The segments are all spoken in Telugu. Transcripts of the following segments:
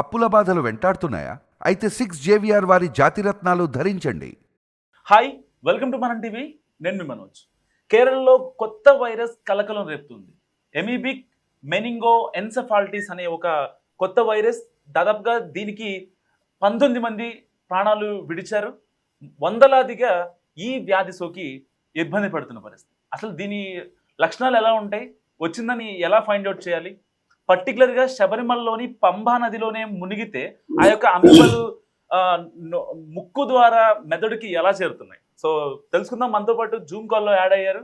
అప్పుల బాధలు వెంటాడుతున్నాయా? అయితే సిక్స్ జేవిఆర్ వారి జాతిరత్నాలు ధరించండి. Hi welcome to Manam TV నేను మీ మనోజ్. కేరళలో కొత్త వైరస్ కలకలం రేపుతుంది. ఎమీబిక్ మెనింగో ఎన్సెఫాలిటీస్ అనే ఒక కొత్త వైరస్ దాదాపుగా దీనికి పంతొమ్మిది మంది ప్రాణాలు విడిచారు. వందలాదిగా ఈ వ్యాధి సోకి ఇబ్బంది పడుతున్న పరిస్థితి. అసలు దీని లక్షణాలు ఎలా ఉంటాయి? వచ్చిందని ఎలా ఫైండ్ అవుట్ చేయాలి? పర్టికులర్గా శబరిమలలోని పంబా నదిలోనే మునిగితే ఆ యొక్క నో- ముక్కు ద్వారా మెదడుకి ఎలా చేరుతున్నాయి? సో తెలుసుకుందాం మనతో పాటు జూమ్ కాల్లో యాడ్ అయ్యారు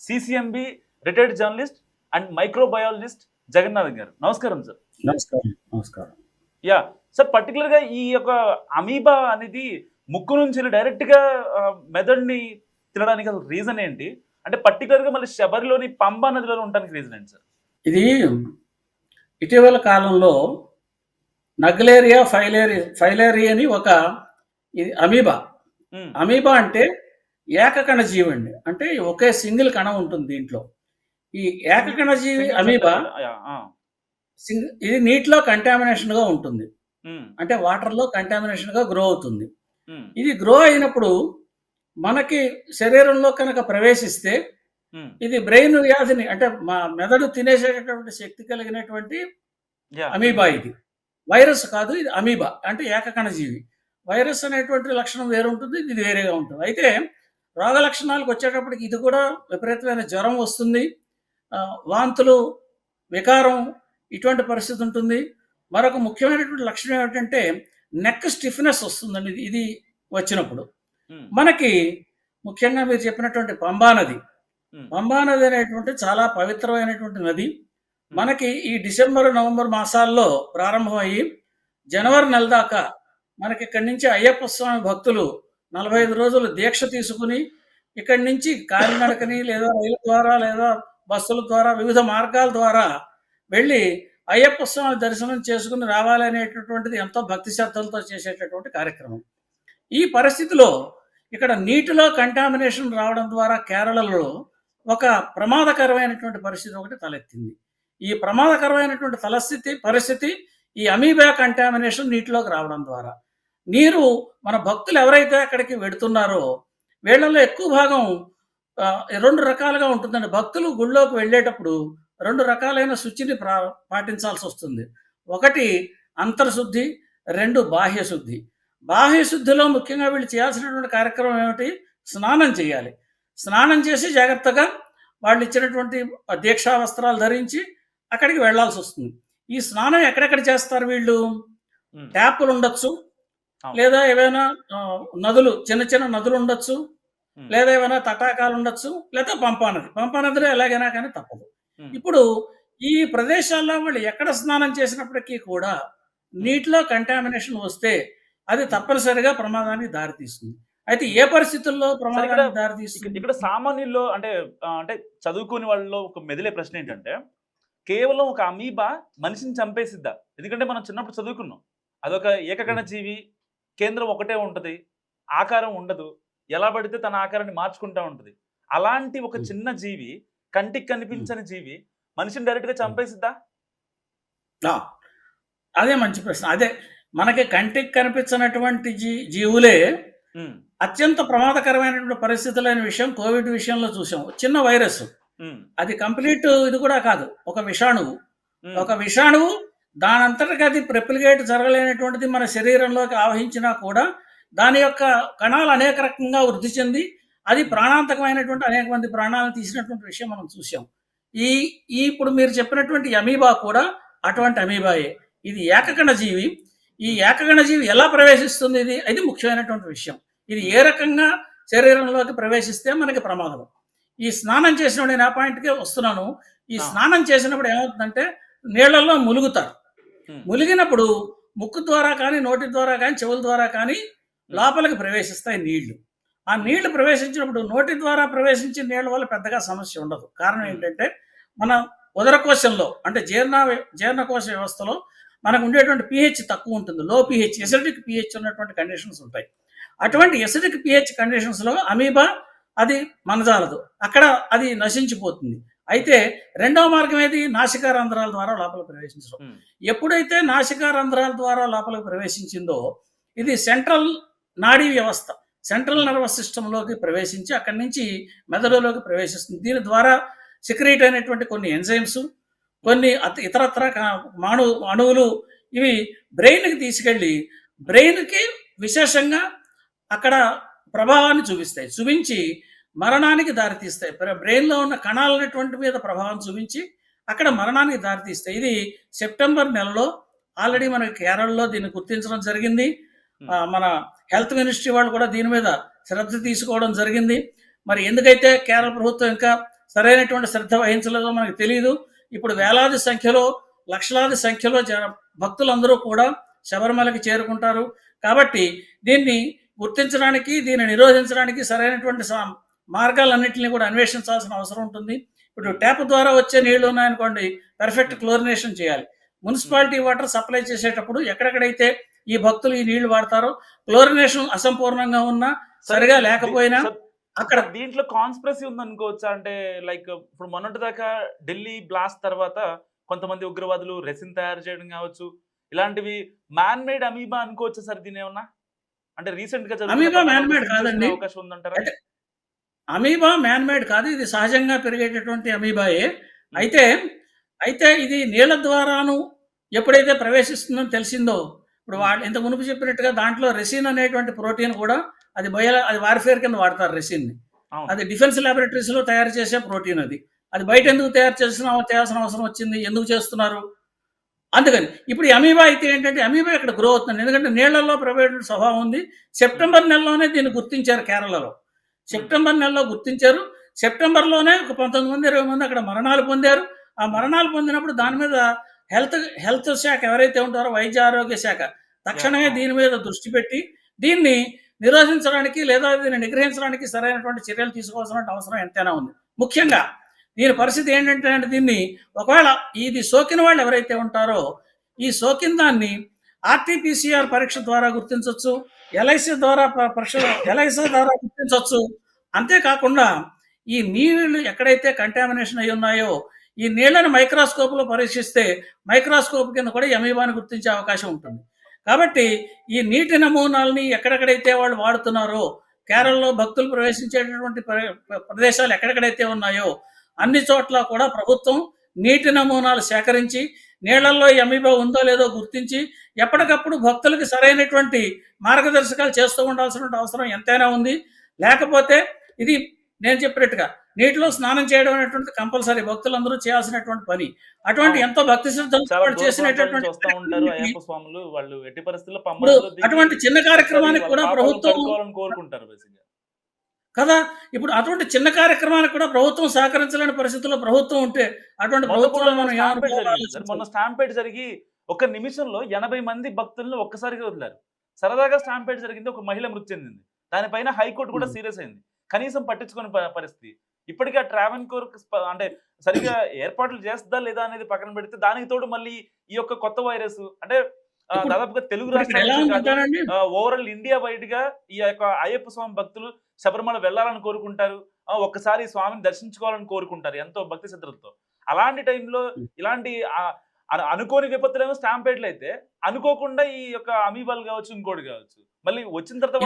CCMB retired journalist and microbiologist Jagannath garu. నమస్కారం సార్ నమస్కారం నమస్కారం. యా సార్ పర్టికులర్గా ఈ యొక్క అమీబా అనేది ముక్కు నుంచి డైరెక్ట్గా ఆ, మెదడుని తినడానికి అసలు రీజన్ ఏంటి? అంటే పర్టికులర్గా మళ్ళీ శబరిలోని పంబా నదిలో ఉండడానికి రీజన్ ఏంటి సార్ ఇది ఇటీవల కాలంలో నగ్లేరియా ఫైలేరి ఫైలేరి అని ఒక ఇది అమీబా. అమీబా అంటే ఏకకణ జీవి అండి అంటే ఒకే సింగిల్ కణం ఉంటుంది దీంట్లో. ఈ ఏకకణ జీవి అమీబా యా, ఆ, సింగ్ ఇది నీటిలో కంటామినేషన్గా ఉంటుంది అంటే వాటర్లో కంటామినేషన్గా గ్రో అవుతుంది ఇది గ్రో అయినప్పుడు మనకి శరీరంలో కనుక ప్రవేశిస్తే ఇది బ్రెయిన్ వ్యాధిని అంటే మా మెదడు తినేసేటటువంటి శక్తి కలిగినటువంటి అమీబా ఇది. వైరస్ కాదు ఇది అమీబా అంటే ఏకకణ జీవి వైరస్ అనేటువంటి లక్షణం వేరు ఉంటుంది ఇది వేరేగా ఉంటుంది. అయితే రోగ లక్షణాలకు వచ్చేటప్పటికి ఇది కూడా విపరీతమైన జ్వరం వస్తుంది వాంతులు వికారం ఇటువంటి పరిస్థితి ఉంటుంది. మరొక ముఖ్యమైనటువంటి లక్షణం ఏమిటంటే నెక్ స్టిఫ్నెస్ వస్తుందండి ఇది- ఇది వచ్చినప్పుడు. ఉమ్, మనకి ముఖ్యంగా మీరు చెప్పినటువంటి పంబా నది పంబా నది అనేటువంటి చాలా పవిత్రమైనటువంటి నది. మనకి ఈ డిసెంబర్ నవంబర్ మాసాల్లో ప్రారంభమయ్యి జనవరి నెల దాకా మనకి ఇక్కడి నుంచి అయ్యప్ప స్వామి భక్తులు నలభై ఐదు రోజులు దీక్ష తీసుకుని ఇక్కడి నుంచి కాలినడకని లేదా రైలు ద్వారా లేదా బస్సుల ద్వారా వివిధ మార్గాల ద్వారా వెళ్ళి అయ్యప్ప స్వామి దర్శనం చేసుకుని రావాలి అనేటటువంటిది ఎంతో భక్తి శ్రద్ధలతో చేసేటటువంటి కార్యక్రమం. ఈ పరిస్థితిలో ఇక్కడ నీటిలో కంటామినేషన్ రావడం ద్వారా కేరళలో ఒక ప్రమాదకరమైనటువంటి పరిస్థితి ఒకటి తలెత్తింది. ఈ ప్రమాదకరమైనటువంటి తలస్థితి పరిస్థితి ఈ అమీబా కంటామినేషన్ నీటిలోకి రావడం ద్వారా. నీరు మన భక్తులు ఎవరైతే అక్కడికి వెడుతున్నారో వీళ్ళలో ఎక్కువ భాగం రెండు రకాలుగా ఉంటుందండి. భక్తులు గుళ్ళోకి వెళ్ళేటప్పుడు రెండు రకాలైన శుచిని ప్రా పాటించాల్సి వస్తుంది. ఒకటి అంతర్శుద్ధి రెండు బాహ్య శుద్ధి బాహ్య శుద్ధిలో ముఖ్యంగా వీళ్ళు చేయాల్సినటువంటి కార్యక్రమం ఏమిటి? స్నానం చేయాలి. స్నానం చేసి జాగ్రత్తగా వాళ్ళు ఇచ్చినటువంటి దీక్షా వస్త్రాలు ధరించి అక్కడికి వెళ్ళాల్సి వస్తుంది. ఈ స్నానం ఎక్కడెక్కడ చేస్తారు వీళ్ళు? ట్యాపులు ఉండొచ్చు. లేదా ఏవైనా నదులు చిన్న చిన్న నదులు ఉండొచ్చు. లేదా ఏమైనా తటాకాలు ఉండొచ్చు. లేదా పంపా నది పంపా నదిలో ఎలాగైనా కానీ తప్పదు. ఇప్పుడు ఈ ప్రదేశాల్లో వాళ్ళు ఎక్కడ స్నానం చేసినప్పటికీ కూడా నీటిలో కంటామినేషన్ వస్తే అది తప్పనిసరిగా ప్రమాదానికి దారితీస్తుంది. అయితే ఏ పరిస్థితుల్లో ఇక్కడ- సామాన్యుల్లో అంటే అంటే చదువుకోని వాళ్ళలో ఒక మెదిలే ప్రశ్న ఏంటంటే కేవలం ఒక అమీబా మనిషిని చంపేసిద్దా? ఎందుకంటే మనం చిన్నప్పుడు చదువుకున్నాం. అదొక ఏకకణ జీవి కేంద్రం ఒకటే ఉంటది ఆకారం ఉండదు ఎలా పడితే తన ఆకారాన్ని మార్చుకుంటా ఉంటది. అలాంటి ఒక Hmm. చిన్న జీవి కంటికి కనిపించని జీవి మనిషిని డైరెక్ట్గా చంపేసిద్దా? ఆ, అదే మంచి ప్రశ్న. అదే మనకి కంటికి కనిపించినటువంటి జీ జీవులే అత్యంత ప్రమాదకరమైనటువంటి పరిస్థితులైన విషయం కోవిడ్ విషయంలో చూసాం. చిన్న వైరస్. అది కంప్లీట్ ఇది కూడా కాదు. ఒక విషాణువు. ఒక విషాణువు దానంతటికి అది ప్రెప్లిగేట్ జరగలేనటువంటిది మన శరీరంలోకి ఆవహించినా కూడా దాని యొక్క కణాలు అనేక రకంగా వృద్ధి చెంది అది ప్రాణాంతకమైనటువంటి అనేక మంది ప్రాణాలను తీసినటువంటి విషయం మనం చూసాం. ఈ ఈ ఇప్పుడు మీరు చెప్పినటువంటి అమీబా కూడా అటువంటి అమీబాయే. ఇది ఏకకణ జీవి ఈ ఏకకణ జీవి ఎలా ప్రవేశిస్తుంది? ఇది ఇది ముఖ్యమైనటువంటి విషయం. ఇది ఏ రకంగా శరీరంలోకి ప్రవేశిస్తే మనకి ప్రమాదం. ఈ స్నానం చేసిన నేను ఆ పాయింట్కే వస్తున్నాను. ఈ. స్నానం చేసినప్పుడు ఏమవుతుందంటే నీళ్ళలో ములుగుతారు. ములిగినప్పుడు ముక్కు ద్వారా కానీ నోటి ద్వారా కానీ చెవుల ద్వారా కానీ లోపలికి ప్రవేశిస్తాయి నీళ్ళు. ఆ నీళ్ళు ప్రవేశించినప్పుడు నోటి ద్వారా ప్రవేశించిన నీళ్ళ వల్ల పెద్దగా సమస్య ఉండదు. కారణం. ఏంటంటే మన ఉదరకోశంలో అంటే జీర్ణ జీర్ణకోశ వ్యవస్థలో మనకు ఉండేటువంటి పిహెచ్ తక్కువ ఉంటుంది. లో పిహెచ్ ఎసిడిక్ పిహెచ్ ఉన్నటువంటి కండిషన్స్ ఉంటాయి. అటువంటి ఎసిడిక్ పిహెచ్ కండిషన్స్లో అమీబా అది మనజాలదు. అక్కడ అది నశించిపోతుంది. అయితే రెండవ మార్గం ఏది? నాసికా రంధ్రాల ద్వారా లోపల ప్రవేశించడం. ఎప్పుడైతే నాసికా రంధ్రాల ద్వారా లోపలికి ప్రవేశించిందో ఇది సెంట్రల్ నాడీ వ్యవస్థ. సెంట్రల్ నర్వస్ సిస్టంలోకి ప్రవేశించి అక్కడి నుంచి మెదడులోకి ప్రవేశిస్తుంది. దీని ద్వారా సిక్రీట్ అయినటువంటి కొన్ని ఎంజైమ్స్ కొన్ని ఇతరత్ర మాను అణువులు ఇవి బ్రెయిన్కి తీసుకెళ్ళి బ్రెయిన్కి విశేషంగా అక్కడ ప్రభావాన్ని చూపిస్తాయి. చూపించి మరణానికి దారితీస్తాయి. బ్ర- బ్రెయిన్లో ఉన్న కణాలనేటువంటి మీద ప్రభావం చూపించి అక్కడ మరణానికి దారితీస్తాయి. ఇది సెప్టెంబర్ నెలలో ఆల్రెడీ మనకి కేరళలో దీన్ని గుర్తించడం జరిగింది. మన హెల్త్ మినిస్ట్రీ వాళ్ళు కూడా దీని మీద శ్రద్ధ తీసుకోవడం జరిగింది. మరి ఎందుకైతే కేరళ ప్రభుత్వం ఇంకా సరైనటువంటి శ్రద్ధ వహించలేదో మనకు తెలియదు ఇప్పుడు వేలాది సంఖ్యలో లక్షలాది సంఖ్యలో భక్తులందరూ కూడా శబరిమలకి చేరుకుంటారు. కాబట్టి దీన్ని గుర్తించడానికి దీన్ని నిరోధించడానికి సరైనటువంటి మార్గాలన్నింటినీ కూడా అన్వేషించాల్సిన అవసరం ఉంటుంది. ఇప్పుడు ట్యాప్ ద్వారా వచ్చే నీళ్ళు ఉన్నాయనుకోండి పర్ఫెక్ట్ క్లోరినేషన్ చేయాలి. మున్సిపాలిటీ వాటర్ సప్లై చేసేటప్పుడు ఎక్కడెక్కడైతే ఈ భక్తులు ఈ నీళ్ళు వాడతారో క్లోరినేషన్ అసంపూర్ణంగా ఉన్నా సరిగా లేకపోయినా అక్కడ దీంట్లో కాన్స్పిరసీ ఉంది అనుకోవచ్చా అంటే లైక్ ఇప్పుడు మొన్నటి దాకా ఢిల్లీ బ్లాస్ట్ తర్వాత కొంతమంది ఉగ్రవాదులు రెసిన్ తయారు చేయడం కావచ్చు ఇలాంటివి మ్యాన్ మేడ్ అమీబా అనుకోవచ్చా సార్ దీని ఏమన్నా? అంటే రీసెంట్గా అమీబా పరిణామాలు కాదండి. అవకాశం ఉందంటారా? అమీబా మ్యాన్ మేడ్ కాదు ఇది సహజంగా పెరిగేటటువంటి అమీబాయే అయితే అయితే ఇది నీళ్ళ ద్వారాను ఎప్పుడైతే ప్రవేశిస్తుందని తెలిసిందో ఇప్పుడు వాళ్ళు ఇంత మునుపు చెప్పినట్టుగా దాంట్లో రెసిన్ అనేటువంటి ప్రోటీన్ కూడా అది బయో అది వార్ఫేర్ కింద వాడతారు రెసిన్ అవును. అది డిఫెన్స్ ల్యాబొరేటరీస్లో తయారు చేసే ప్రోటీన్ అది. అది బయట ఎందుకు తయారు చేసిన చేయాల్సిన అవసరం వచ్చింది ఎందుకు చేస్తున్నారు? అందుకని ఇప్పుడు అమీబా అయితే ఏంటంటే అమీబా ఇక్కడ గ్రో అవుతుంది. ఎందుకంటే నీళ్ళలో ప్రవేశ స్వభావం ఉంది. సెప్టెంబర్ నెలలోనే దీన్ని గుర్తించారు కేరళలో. సెప్టెంబర్ నెలలో గుర్తించారు. సెప్టెంబర్లోనే ఒక పంతొమ్మిది మంది ఇరవై మంది అక్కడ మరణాలు పొందారు. ఆ మరణాలు పొందినప్పుడు దాని మీద హెల్త్ హెల్త్ శాఖ ఎవరైతే ఉంటారో వైద్య ఆరోగ్య శాఖ తక్షణమే. దీని మీద దృష్టి పెట్టి దీన్ని నిరోధించడానికి లేదా దీన్ని నిగ్రహించడానికి సరైనటువంటి చర్యలు తీసుకోవాల్సిన అవసరం ఎంతైనా ఉంది. ముఖ్యంగా దీని పరిస్థితి ఏంటంటే అంటే దీన్ని ఒకవేళ ఇది సోకిన వాళ్ళు ఎవరైతే ఉంటారో ఈ సోకిన దాన్ని ఆర్టీపీసీఆర్ పరీక్ష ద్వారా గుర్తించవచ్చు ఎల్ఐసి ద్వారా పరీక్ష ఎల్ఐసి ద్వారా గుర్తించవచ్చు అంతేకాకుండా ఈ నీళ్ళు ఎక్కడైతే కంటామినేషన్ అయి ఉన్నాయో ఈ నీళ్ళను మైక్రోస్కోప్లో పరీక్షిస్తే మైక్రోస్కోప్ కింద కూడా ఎమీబాని గుర్తించే అవకాశం ఉంటుంది. కాబట్టి ఈ నీటి నమూనాలని ఎక్కడెక్కడైతే వాళ్ళు వాడుతున్నారో కేరళలో భక్తులు ప్రవేశించేటటువంటి ప్ర- ప్రదేశాలు ఎక్కడెక్కడైతే ఉన్నాయో అన్ని చోట్ల కూడా ప్రభుత్వం నీటి నమూనాలు సేకరించి నీళ్ళలో ఈ అమీబా ఉందో లేదో గుర్తించి ఎప్పటికప్పుడు భక్తులకి సరైనటువంటి మార్గదర్శకాలు చేస్తూ ఉండాల్సిన అవసరం ఎంతైనా ఉంది. లేకపోతే ఇది నేను చెప్పినట్టుగా నీటిలో స్నానం చేయడం అనేటువంటి కంపల్సరీ. భక్తులందరూ చేయాల్సినటువంటి పని. అటువంటి. ఎంతో భక్తి నుంచి చేసినటువంటి వాళ్ళు ఎట్టి పరిస్థితుల్లో అటువంటి చిన్న కార్యక్రమానికి కూడా ప్రభుత్వం కోరుకుంటారు కదా? ఇప్పుడు అటువంటి చిన్న కార్యక్రమానికి కూడా ప్రభుత్వం సహకరించలేని పరిస్థితుల్లో ప్రభుత్వం ఉంటే అటువంటి మొన్న ప్రభుత్వం. మొన్న స్టాంపేడ్ జరిగి ఒక నిమిషంలో ఎనభై మంది భక్తులను ఒక్కసారిగా వదిలారు. సరదాగా స్టాంపేడ్ జరిగింది. ఒక మహిళ మృతి చెందింది. దానిపైన హైకోర్టు కూడా. సీరియస్ అయింది. కనీసం పట్టించుకునే పరిస్థితి. ఇప్పటికీ ఆ ట్రావెన్ కోర్ అంటే సరిగా ఏర్పాట్లు చేస్తుందా లేదా అనేది పక్కన పెడితే దానికి తోడు మళ్ళీ ఈ యొక్క కొత్త వైరస్ అంటే దాదాపుగా తెలుగు రాష్ట్రాలు ఓవరాల్ ఇండియా వైడ్గా ఈ యొక్క అయ్యప్ప స్వామి భక్తులు శబరిమల వెళ్ళాలని కోరుకుంటారు. ఒక్కసారి స్వామిని దర్శించుకోవాలని కోరుకుంటారు ఎంతో భక్తి శ్రద్ధలతో. అలాంటి టైంలో ఇలాంటి అనుకోని విపత్తులేమో స్టాంపేట్లు అయితే అనుకోకుండా ఈ యొక్క అమీబాల్ కావచ్చు ఇంకోటి కావచ్చు మళ్ళీ వచ్చిన తర్వాత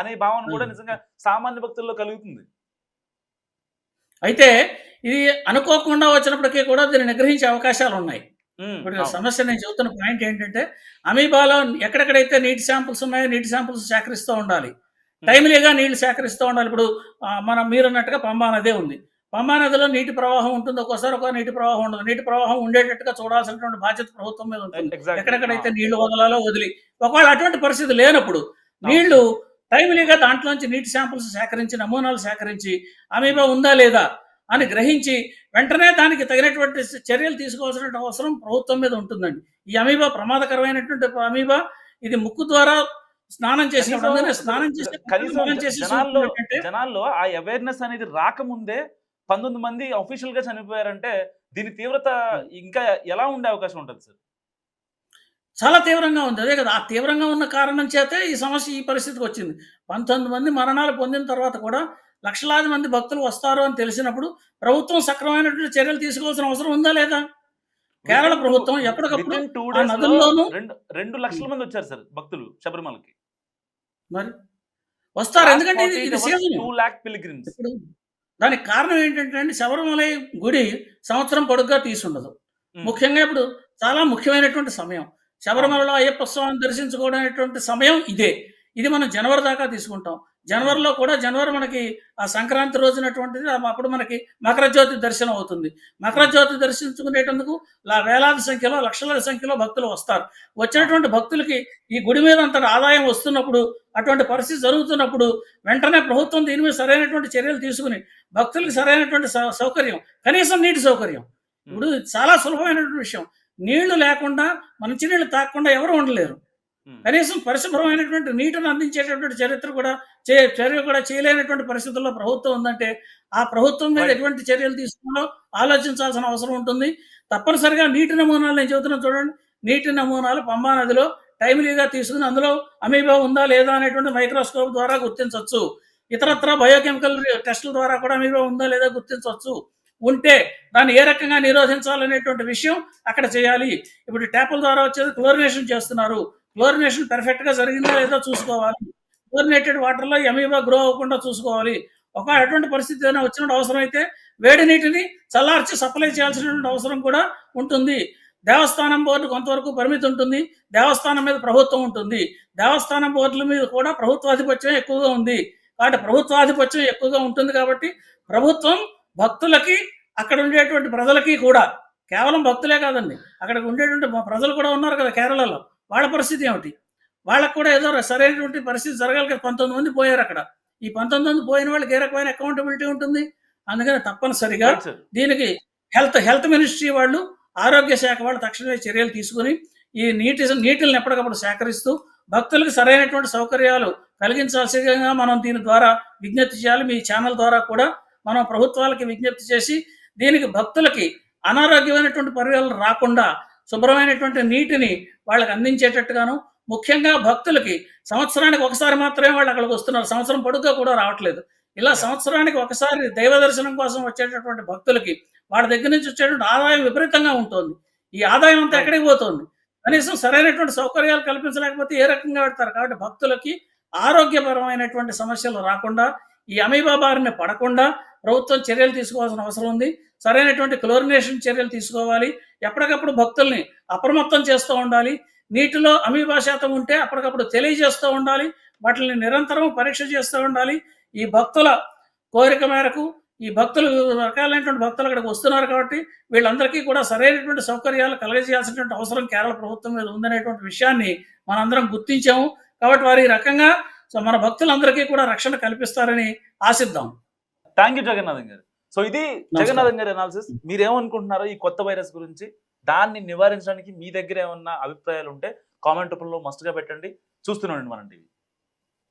అనే భావన కూడా. నిజంగా సామాన్య భక్తుల్లో కలుగుతుంది. అయితే ఇది అనుకోకుండా వచ్చినప్పటికీ కూడా దీన్ని నిగ్రహించే అవకాశాలు ఉన్నాయి. ఇప్పుడు. సమస్య నేను చెబుతున్న పాయింట్ ఏంటంటే అమీబాలో ఎక్కడెక్కడైతే నీటి శాంపుల్స్ ఉన్నాయో నీటి శాంపుల్స్ సేకరిస్తూ ఉండాలి. టైమ్లీగా నీళ్ళు సేకరిస్తూ ఉండాలి. ఇప్పుడు మనం మీరు అన్నట్టుగా పంబా నదే ఉంది. పంబా నదిలో నీటి ప్రవాహం ఉంటుంది. ఒక్కోసారి ఒక నీటి ప్రవాహం ఉండదు. నీటి ప్రవాహం ఉండేటట్టుగా చూడాల్సినటువంటి బాధ్యత ప్రభుత్వం మీద ఉంటుంది. ఎక్కడెక్కడైతే. నీళ్ళు వదలాలో వదిలి ఒకవేళ అటువంటి పరిస్థితి లేనప్పుడు నీళ్ళు టైమ్లీగా దాంట్లోంచి నీటి శాంపుల్స్ సేకరించి నమూనాలు సేకరించి అమీబా ఉందా లేదా అని గ్రహించి వెంటనే దానికి తగినటువంటి చర్యలు తీసుకోవాల్సిన అవసరం ప్రభుత్వం మీద ఉంటుందండి. ఈ అమీబా ప్రమాదకరమైనటువంటి అమీబా ఇది ముక్కు ద్వారా స్నానం చేసినప్పుడు అందుకనే స్నానం చేసే జనాల్లో జనాల్లో ఆ అవేర్నెస్ అనేది రాకముందే పంతొమ్మిది మంది అఫీషియల్గా చనిపోయారంటే దీని తీవ్రత ఇంకా ఎలా ఉండే అవకాశం ఉంటుంది సార్? చాలా తీవ్రంగా ఉంది. అదే కదా ఆ తీవ్రంగా ఉన్న కారణం చేతే ఈ సమస్య ఈ పరిస్థితికి వచ్చింది. పంతొమ్మిది మంది మరణాలు పొందిన తర్వాత కూడా లక్షలాది మంది భక్తులు వస్తారు అని తెలిసినప్పుడు ప్రభుత్వం సక్రమైనటువంటి చర్యలు తీసుకోవాల్సిన అవసరం ఉందా లేదా? కేరళ ప్రభుత్వం ఎప్పటికప్పుడు రెండు లక్షల మంది వచ్చారు సార్ భక్తులు శబరిమలకి. మరి వస్తారు. ఎందుకంటే ఇది- సీజన్ ఇప్పుడు దానికి కారణం ఏంటంటే అండి శబరిమల గుడి సంవత్సరం పొడుగ్గా తీసుండదు. ముఖ్యంగా ఇప్పుడు చాలా ముఖ్యమైనటువంటి సమయం. శబరిమలలో అయ్యప్ప స్వామిని దర్శించుకోవడం సమయం ఇదే. ఇది మనం జనవరి దాకా తీసుకుంటాం. జనవరిలో కూడా జనవరి మనకి ఆ సంక్రాంతి రోజునటువంటిది అప్పుడు మనకి మకర జ్యోతి దర్శనం అవుతుంది. మకర జ్యోతి దర్శించుకునేటందుకు వేలాది సంఖ్యలో లక్షల సంఖ్యలో భక్తులు వస్తారు. వచ్చినటువంటి భక్తులకి ఈ గుడి మీద అంత ఆదాయం వస్తున్నప్పుడు అటువంటి పరిస్థితి జరుగుతున్నప్పుడు వెంటనే ప్రభుత్వం దీని మీద సరైనటువంటి చర్యలు తీసుకుని భక్తులకు సరైనటువంటి సౌ- సౌకర్యం కనీసం నీటి సౌకర్యం. ఇప్పుడు చాలా సులభమైనటువంటి విషయం. నీళ్ళు లేకుండా మంచినీళ్ళు తాగకుండా ఎవరు ఉండలేరు. కనీసం పరిశుభ్రమైనటువంటి నీటిని అందించేటటువంటి చరిత్ర కూడా చే చర్య కూడా చేయలేనటువంటి పరిస్థితుల్లో ప్రభుత్వం ఉందంటే ఆ ప్రభుత్వం మీద. ఎటువంటి చర్యలు తీసుకోవాలో ఆలోచించాల్సిన అవసరం ఉంటుంది. తప్పనిసరిగా నీటి నమూనాలు నేను చెబుతున్నాను చూడండి. నీటి నమూనాలు పంబా నదిలో టైమ్లీగా తీసుకుని అందులో అమీబా ఉందా లేదా అనేటువంటి మైక్రోస్కోప్ ద్వారా గుర్తించవచ్చు. ఇతరత్ర బయోకెమికల్ టెస్టుల ద్వారా కూడా అమీబా ఉందా లేదా గుర్తించవచ్చు. ఉంటే దాన్ని ఏ రకంగా నిరోధించాలనేటువంటి విషయం అక్కడ చేయాలి. ఇప్పుడు ట్యాపుల ద్వారా వచ్చేది క్లోరినేషన్ చేస్తున్నారు. క్లోరినేషన్ పెర్ఫెక్ట్గా జరిగిందా లేదో చూసుకోవాలి. క్లోరినేటెడ్ వాటర్లో ఎమీబా గ్రో అవ్వకుండా చూసుకోవాలి. ఒక అటువంటి పరిస్థితి ఏదైనా వచ్చినట్టు అవసరం అయితే వేడి నీటిని చల్లార్చి సప్లై చేయాల్సినటువంటి అవసరం కూడా ఉంటుంది. దేవస్థానం బోర్డు కొంతవరకు పరిమితి ఉంటుంది. దేవస్థానం మీద ప్రభుత్వం ఉంటుంది. దేవస్థానం బోర్డుల మీద కూడా ప్రభుత్వాధిపత్యం ఎక్కువగా ఉంది. కాబట్టి ప్రభుత్వాధిపత్యం ఎక్కువగా ఉంటుంది కాబట్టి ప్రభుత్వం భక్తులకి అక్కడ ఉండేటువంటి ప్రజలకి కూడా కేవలం భక్తులే కాదండి అక్కడ ఉండేటువంటి ప్రజలు కూడా ఉన్నారు కదా కేరళలో. వాళ్ళ పరిస్థితి ఏమిటి? వాళ్ళకు కూడా ఏదో సరైనటువంటి పరిస్థితి జరగాలి కదా పంతొమ్మిది మంది పోయారు అక్కడ. ఈ పంతొమ్మిది మంది పోయిన వాళ్ళకి ఏ రకమైన అకౌంటబిలిటీ ఉంటుంది? అందుకని తప్పనిసరిగా దీనికి హెల్త్ హెల్త్ మినిస్ట్రీ వాళ్ళు ఆరోగ్య శాఖ వాళ్ళు తక్షణమే చర్యలు తీసుకుని ఈ నీటి నీటిని ఎప్పటికప్పుడు సేకరిస్తూ భక్తులకు సరైనటువంటి సౌకర్యాలు కలిగించాల్సిందిగా మనం దీని ద్వారా విజ్ఞప్తి చేయాలి. మీ ఛానల్ ద్వారా కూడా మనం ప్రభుత్వాలకి విజ్ఞప్తి చేసి దీనికి భక్తులకి అనారోగ్యమైనటువంటి పరివేలు రాకుండా శుభ్రమైనటువంటి నీటిని వాళ్ళకి అందించేటట్టుగాను ముఖ్యంగా భక్తులకి సంవత్సరానికి ఒకసారి మాత్రమే వాళ్ళు అక్కడికి వస్తున్నారు. సంవత్సరం పొడుగ్గా కూడా రావట్లేదు. ఇలా సంవత్సరానికి ఒకసారి దైవ దర్శనం కోసం వచ్చేటటువంటి భక్తులకి వాళ్ళ దగ్గర నుంచి వచ్చేటువంటి ఆదాయం విపరీతంగా ఉంటుంది. ఈ ఆదాయం అంతా ఎక్కడికి పోతుంది? కనీసం సరైనటువంటి సౌకర్యాలు కల్పించలేకపోతే ఏ రకంగా పెడతారు? కాబట్టి భక్తులకి ఆరోగ్యపరమైనటువంటి సమస్యలు రాకుండా ఈ అమీబా బారిన పడకుండా ప్రభుత్వం చర్యలు తీసుకోవాల్సిన అవసరం ఉంది. సరైనటువంటి క్లోరినేషన్ చర్యలు తీసుకోవాలి. ఎప్పటికప్పుడు భక్తుల్ని అప్రమత్తం చేస్తూ ఉండాలి. నీటిలో అమీబా శాతం ఉంటే అప్పటికప్పుడు తెలియజేస్తూ ఉండాలి. వాటిని నిరంతరం పరీక్ష చేస్తూ ఉండాలి. ఈ భక్తుల కోరిక మేరకు ఈ భక్తులు వివిధ రకాలైనటువంటి భక్తులు అక్కడికి వస్తున్నారు కాబట్టి వీళ్ళందరికీ కూడా సరైనటువంటి సౌకర్యాలు కలగజేయాల్సినటువంటి అవసరం కేరళ ప్రభుత్వం మీద ఉందనేటువంటి విషయాన్ని మనందరం గుర్తించాము. కాబట్టి వారి రకంగా సో మన భక్తులందరికీ కూడా రక్షణ కల్పిస్తారని ఆశిద్దాం. థ్యాంక్ యూ జగన్నాథన్ గారు. సో ఇది జగన్నాథన్ గారి అనాలిసిస్ మీరేమనుకుంటున్నారో ఈ కొత్త వైరస్ గురించి దాన్ని నివారించడానికి మీ దగ్గర ఏమన్నా అభిప్రాయాలు ఉంటే కామెంట్ రూపంలో మస్ట్గా పెట్టండి. చూస్తూనే ఉండండి మన టీవీ